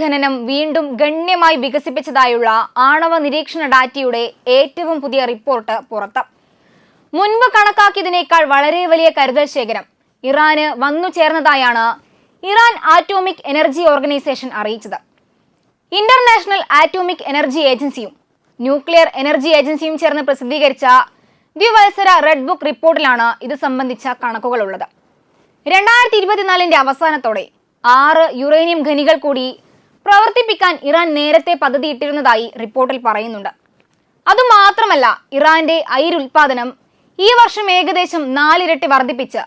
ഖനനം വീണ്ടും ഗണ്യമായി വികസിപ്പിച്ചതായുള്ള ആണവ നിരീക്ഷണ ഡാറ്റയുടെ ഏറ്റവും പുതിയ റിപ്പോർട്ട് പുറത്ത്. മുൻപ് കണക്കാക്കിയതിനേക്കാൾ വളരെ വലിയ കരുതൽ ശേഖരം ഇറാന് വന്നു ചേർന്നതായാണ് ഇറാൻ ആറ്റോമിക് എനർജി ഓർഗനൈസേഷൻ അറിയിച്ചത്. ഇന്റർനാഷണൽ ആറ്റോമിക് എനർജി ഏജൻസിയും ന്യൂക്ലിയർ എനർജി ഏജൻസിയും ചേർന്ന് പ്രസിദ്ധീകരിച്ച ദ്വിവത്സര റെഡ് ബുക്ക് റിപ്പോർട്ടിലാണ് ഇത് സംബന്ധിച്ച കണക്കുകളുള്ളത്. രണ്ടായിരത്തി ഇരുപത്തിനാലിന്റെ അവസാനത്തോടെ ആറ് യുറേനിയം ഖനികൾ കൂടി പ്രവർത്തിപ്പിക്കാൻ ഇറാൻ നേരത്തെ പദ്ധതിയിട്ടിരുന്നതായി റിപ്പോർട്ടിൽ പറയുന്നുണ്ട്. അതുമാത്രമല്ല ഇറാന്റെ അയിരുൽപാദനം ഈ വർഷം ഏകദേശം നാലിരട്ടി വർദ്ധിപ്പിച്ച്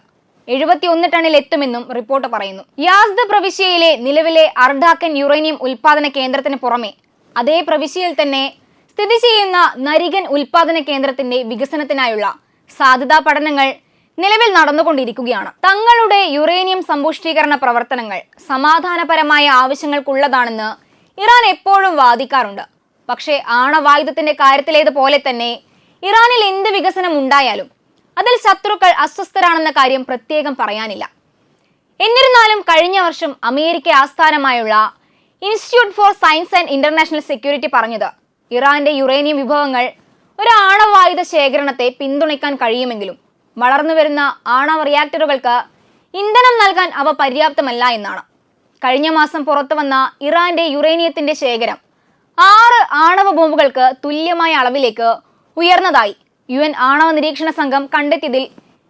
എഴുപത്തിയൊന്ന് ടണ്ണിൽ എത്തുമെന്നും റിപ്പോർട്ട് പറയുന്നു. യാസ്ദ് പ്രവിശ്യയിലെ നിലവിലെ അർഡാക്കൻ യുറേനിയം ഉൽപാദന കേന്ദ്രത്തിന് പുറമെ അതേ പ്രവിശ്യയിൽ തന്നെ സ്ഥിതി ചെയ്യുന്ന നരികൻ ഉൽപാദന കേന്ദ്രത്തിന്റെ വികസനത്തിനായുള്ള സാധ്യതാ പഠനങ്ങൾ നിലവിൽ നടന്നുകൊണ്ടിരിക്കുകയാണ്. തങ്ങളുടെ യുറേനിയം സമ്പുഷ്ടീകരണ പ്രവർത്തനങ്ങൾ സമാധാനപരമായ ആവശ്യങ്ങൾക്കുള്ളതാണെന്ന് ഇറാൻ എപ്പോഴും വാദിക്കാറുണ്ട്. പക്ഷേ ആണവായുധത്തിന്റെ കാര്യത്തിലേതുപോലെ തന്നെ ഇറാനിൽ എന്ത് വികസനം ഉണ്ടായാലും അതിൽ ശത്രുക്കൾ അസ്വസ്ഥരാണെന്ന കാര്യം പ്രത്യേകം പറയാനില്ല. എന്നിരുന്നാലും കഴിഞ്ഞ വർഷം അമേരിക്ക ആസ്ഥാനമായുള്ള institute for science and international security പറഞ്ഞത് ഇറാന്റെ യുറേനിയം വിഭവങ്ങൾ ഒരു ആണവായുധ ശേഖരണത്തെ പിന്തുണയ്ക്കാൻ കഴിയുമെങ്കിലും വളർന്നു വരുന്ന ആണവ റിയാക്ടറുകൾക്ക് ഇന്ധനം നൽകാൻ അവ പര്യാപ്തമല്ല എന്നാണ്. കഴിഞ്ഞ മാസം പുറത്തു വന്ന ഇറാന്റെ യുറേനിയത്തിന്റെ ശേഖരം ആറ് ആണവ ബോംബുകൾക്ക് തുല്യമായ അളവിലേക്ക് ഉയർന്നതായി യു എൻ ആണവ നിരീക്ഷണ സംഘം കണ്ടെത്തിയതിൽ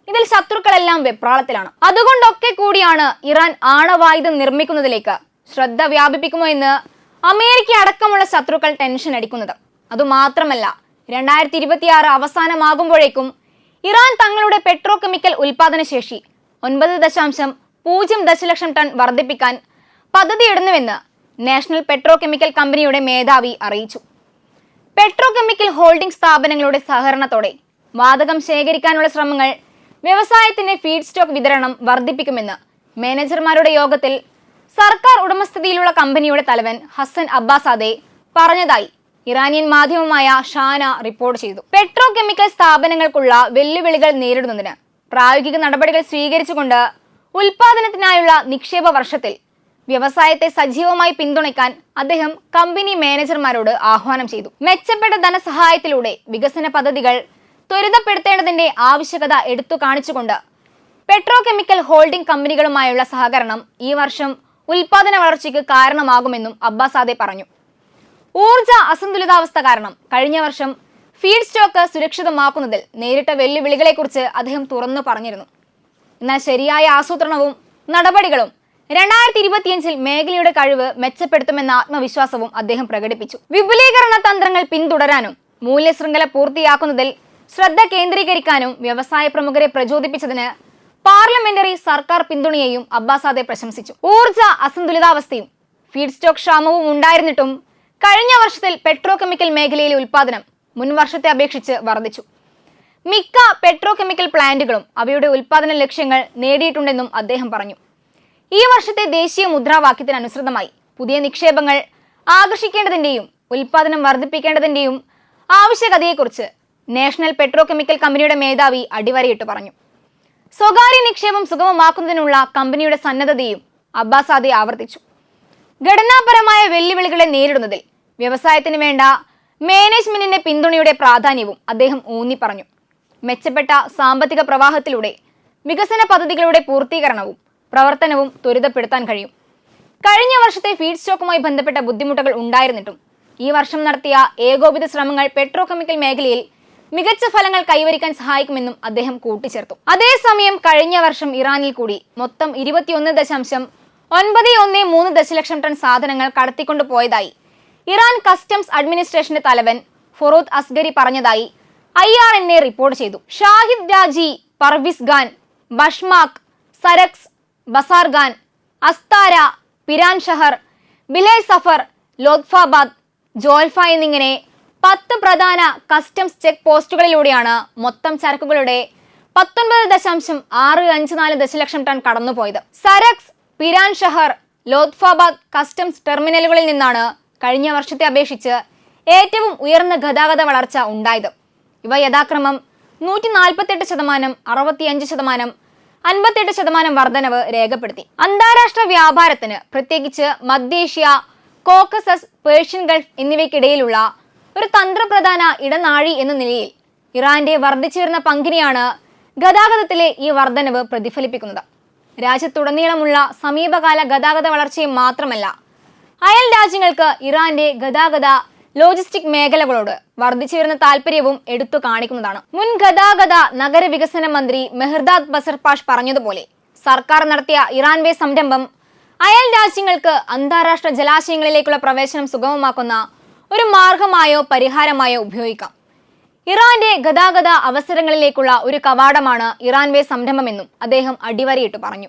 ഇതിൽ ശത്രുക്കളെല്ലാം വെപ്രാളത്തിലാണ്. അതുകൊണ്ടൊക്കെ കൂടിയാണ് ഇറാൻ ആണവായുധം നിർമ്മിക്കുന്നതിലേക്ക് ശ്രദ്ധ വ്യാപിപ്പിക്കുമോ എന്ന് അമേരിക്ക അടക്കമുള്ള ശത്രുക്കൾ ടെൻഷൻ അടിക്കുന്നത്. അതുമാത്രമല്ല രണ്ടായിരത്തി ഇരുപത്തിയാറ് അവസാനമാകുമ്പോഴേക്കും ഇറാൻ തങ്ങളുടെ പെട്രോ കെമിക്കൽ ഉൽപാദന ശേഷി ഒൻപത് ദശാംശം പൂജ്യം ദശലക്ഷം ടൺ വർദ്ധിപ്പിക്കാൻ പദ്ധതിയിടുന്നുവെന്ന് നാഷണൽ പെട്രോ കെമിക്കൽ കമ്പനിയുടെ മേധാവി അറിയിച്ചു. പെട്രോ കെമിക്കൽ ഹോൾഡിംഗ് സ്ഥാപനങ്ങളുടെ സഹകരണത്തോടെ വാതകം ശേഖരിക്കാനുള്ള ശ്രമങ്ങൾ വ്യവസായത്തിന്റെ ഫീഡ് സ്റ്റോക്ക് വിതരണം വർദ്ധിപ്പിക്കുമെന്ന് മാനേജർമാരുടെ യോഗത്തിൽ സർക്കാർ ഉടമസ്ഥതയിലുള്ള കമ്പനിയുടെ തലവൻ ഹസൻ അബ്ബാസാദെ പറഞ്ഞതായി ഇറാനിയൻ മാധ്യമമായ ഷാന റിപ്പോർട്ട് ചെയ്തു. പെട്രോ കെമിക്കൽ സ്ഥാപനങ്ങൾക്കുള്ള വെല്ലുവിളികൾ നേരിടുന്നതിന് പ്രായോഗിക നടപടികൾ സ്വീകരിച്ചുകൊണ്ട് ഉൽപാദനത്തിനായുള്ള നിക്ഷേപ വർഷത്തിൽ വ്യവസായത്തെ സജീവമായി പിന്തുണയ്ക്കാൻ അദ്ദേഹം കമ്പനി മാനേജർമാരോട് ആഹ്വാനം ചെയ്തു. മെച്ചപ്പെട്ട ധനസഹായത്തിലൂടെ വികസന പദ്ധതികൾ ത്വരിതപ്പെടുത്തേണ്ടതിന്റെ ആവശ്യകത എടുത്തു കാണിച്ചുകൊണ്ട് പെട്രോ കെമിക്കൽ ഹോൾഡിംഗ് കമ്പനികളുമായുള്ള സഹകരണം ഈ വർഷം ഉൽപാദന വളർച്ചയ്ക്ക് കാരണമാകുമെന്നും അബ്ബാസാദെ പറഞ്ഞു. ഊർജ അസന്തുലിതാവസ്ഥ കാരണം കഴിഞ്ഞ വർഷം ഫീഡ് സ്റ്റോക്ക് സുരക്ഷിതമാക്കുന്നതിൽ നേരിട്ട വെല്ലുവിളികളെക്കുറിച്ച് അദ്ദേഹം തുറന്നു പറഞ്ഞിരുന്നു. എന്നാൽ ശരിയായ ആസൂത്രണവും നടപടികളും രണ്ടായിരത്തി ഇരുപത്തിയഞ്ചിൽ മേഖലയുടെ കഴിവ് മെച്ചപ്പെടുത്തുമെന്ന ആത്മവിശ്വാസവും അദ്ദേഹം പ്രകടിപ്പിച്ചു. വിപുലീകരണ തന്ത്രങ്ങൾ പിന്തുടരാനും മൂല്യശൃംഖല പൂർത്തിയാക്കുന്നതിൽ ശ്രദ്ധ കേന്ദ്രീകരിക്കാനും വ്യവസായ പ്രമുഖരെ പ്രചോദിപ്പിച്ചതിന് പാർലമെന്ററി സർക്കാർ പിന്തുണയെയും അബ്ബാസാദെ പ്രശംസിച്ചു. ഊർജ അസന്തുലിതാവസ്ഥയും ഫീഡ് സ്റ്റോക്ക് ക്ഷാമവും ഉണ്ടായിരുന്നിട്ടും കഴിഞ്ഞ വർഷത്തിൽ പെട്രോ കെമിക്കൽ മേഖലയിലെ ഉൽപാദനം മുൻ വർഷത്തെ അപേക്ഷിച്ച് വർദ്ധിച്ചു. മിക്ക പെട്രോ കെമിക്കൽ പ്ലാന്റുകളും അവയുടെ ഉൽപാദന ലക്ഷ്യങ്ങൾ നേടിയിട്ടുണ്ടെന്നും അദ്ദേഹം പറഞ്ഞു. ഈ വർഷത്തെ ദേശീയ മുദ്രാവാക്യത്തിനനുസൃതമായി പുതിയ നിക്ഷേപങ്ങൾ ആകർഷിക്കേണ്ടതിന്റെയും ഉൽപാദനം വർദ്ധിപ്പിക്കേണ്ടതിന്റെയും ആവശ്യകതയെക്കുറിച്ച് നാഷണൽ പെട്രോ കെമിക്കൽ കമ്പനിയുടെ മേധാവി അടിവരയിട്ട് പറഞ്ഞു. സ്വകാര്യ നിക്ഷേപം സുഗമമാക്കുന്നതിനുള്ള കമ്പനിയുടെ സന്നദ്ധതയും അബ്ബാസാദെ ആവർത്തിച്ചു. ഘടനാപരമായ വെല്ലുവിളികളെ നേരിടുന്നതിൽ വ്യവസായത്തിന് വേണ്ട മാനേജ്മെന്റിന്റെ പിന്തുണയുടെ പ്രാധാന്യവും അദ്ദേഹം ഊന്നി പറഞ്ഞു. മെച്ചപ്പെട്ട സാമ്പത്തിക പ്രവാഹത്തിലൂടെ വികസന പദ്ധതികളുടെ പൂർത്തീകരണവും പ്രവർത്തനവും ത്വരിതപ്പെടുത്താൻ കഴിയും. കഴിഞ്ഞ വർഷത്തെ ഫീഡ് സ്റ്റോക്കുമായി ബന്ധപ്പെട്ട ബുദ്ധിമുട്ടുകൾ ഉണ്ടായിരുന്നിട്ടും ഈ വർഷം നടത്തിയ ഏകോപിത ശ്രമങ്ങൾ പെട്രോ കെമിക്കൽ മേഖലയിൽ മികച്ച ഫലങ്ങൾ കൈവരിക്കാൻ സഹായിക്കുമെന്നും അദ്ദേഹം കൂട്ടിച്ചേർത്തു. അതേസമയം കഴിഞ്ഞ വർഷം ഇറാനിൽ കൂടി മൊത്തം ഇരുപത്തിയൊന്ന് ദശാംശം ഒൻപത് ഒന്ന് മൂന്ന് ദശലക്ഷം ടൺ സാധനങ്ങൾ കടത്തിക്കൊണ്ടു പോയതായി ഇറാൻ കസ്റ്റംസ് അഡ്മിനിസ്ട്രേഷന്റെ തലവൻ ഫറൂദ് അസ്ഗരി പറഞ്ഞതായി I R N A report ചെയ്തു. Shahid Rajaee Parviz Khan Bashmaq Sarakhs Bazargan Astara Piranshahr Bileh Savar Lotfabad Jolfa എന്നിങ്ങനെ പത്ത് പ്രധാന കസ്റ്റംസ് ചെക്ക് പോസ്റ്റുകളിലൂടെയാണ് മൊത്തം ചരക്കുകളുടെ പത്തൊൻപത് ദശാംശം ആറ് അഞ്ച് നാല് ദശലക്ഷം ടൺ കടന്നുപോയത്. സരക്സ് പിരാൻ ഷഹർ ലോത്ഫാബാദ് കസ്റ്റംസ് ടെർമിനലുകളിൽ നിന്നാണ് കഴിഞ്ഞ വർഷത്തെ അപേക്ഷിച്ച് ഏറ്റവും ഉയർന്ന ഗതാഗത വളർച്ച ഉണ്ടായത്. ഇവ യഥാക്രമം നൂറ്റി നാൽപ്പത്തെട്ട് ശതമാനം അറുപത്തിയഞ്ച് ശതമാനം അൻപത്തെട്ട് ശതമാനം വർധനവ് രേഖപ്പെടുത്തി. അന്താരാഷ്ട്ര വ്യാപാരത്തിന് പ്രത്യേകിച്ച് മധ്യേഷ്യ കോക്കസസ് പേർഷ്യൻ ഗൾഫ് എന്നിവയ്ക്കിടയിലുള്ള ഒരു തന്ത്രപ്രധാന ഇടനാഴി എന്ന നിലയിൽ ഇറാന്റെ വർദ്ധിച്ചു വരുന്ന പങ്കിനെയാണ് ഗതാഗതത്തിലെ ഈ വർധനവ് പ്രതിഫലിപ്പിക്കുന്നത്. രാജ്യത്തുടനീളമുള്ള സമീപകാല ഗതാഗത വളർച്ചയെ മാത്രമല്ല അയൽ രാജ്യങ്ങൾക്ക് ഇറാന്റെ ഗതാഗത ലോജിസ്റ്റിക് മേഖലകളോട് വർദ്ധിച്ചു വരുന്ന താല്പര്യവും എടുത്തു കാണിക്കുന്നതാണ്. മുൻ ഗതാഗത നഗരവികസന മന്ത്രി മെഹർദാദ് ബസർപാഷ് പറഞ്ഞതുപോലെ സർക്കാർ നടത്തിയ ഇറാൻവേ സംരംഭം അയൽ രാജ്യങ്ങൾക്ക് അന്താരാഷ്ട്ര ജലാശയങ്ങളിലേക്കുള്ള പ്രവേശനം സുഗമമാക്കുന്ന ഒരു മാർഗമായോ പരിഹാരമായോ ഉപയോഗിക്കാം. ഇറാന്റെ ഗതാഗത അവസരങ്ങളിലേക്കുള്ള ഒരു കവാടമാണ് ഇറാൻവേ സംരംഭമെന്നും അദ്ദേഹം അടിവരയിട്ട് പറഞ്ഞു.